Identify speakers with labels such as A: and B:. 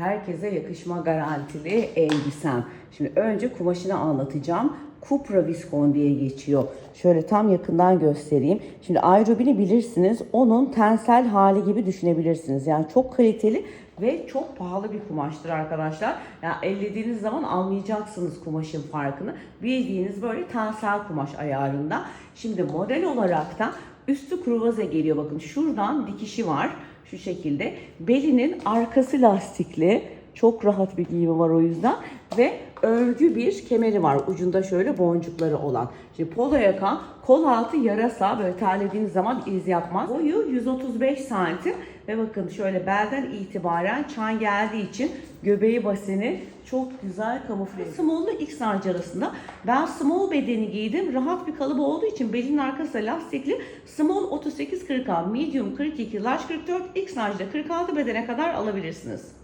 A: herkese yakışma garantili elbisem. Şimdi önce kumaşını anlatacağım. Cupra Viscon diye geçiyor. Şöyle tam yakından göstereyim. Şimdi aerobini bilirsiniz. Onun tensel hali gibi düşünebilirsiniz. Yani çok kaliteli ve çok pahalı bir kumaştır arkadaşlar. Yani ellediğiniz zaman anlayacaksınız kumaşın farkını. Bildiğiniz böyle tensel kumaş ayarında. Şimdi model olarak da üstü kruvaze geliyor. Bakın şuradan dikişi var. Şu şekilde. Belinin arkası lastikli. Çok rahat bir giyimi var o yüzden. Ve örgü bir kemeri var. Ucunda şöyle boncukları olan. Şimdi polo yaka kol altı yarasa böyle terlediğiniz zaman iz yapmaz. Boyu 135 santim ve bakın şöyle belden itibaren çan geldiği için göbeği baseni çok güzel kamufle. Small ile X large arasında. Ben small bedeni giydim. Rahat bir kalıbı olduğu için belin arkası lastikli. Small 38 40 medium 42, large 44, X large da 46 bedene kadar alabilirsiniz.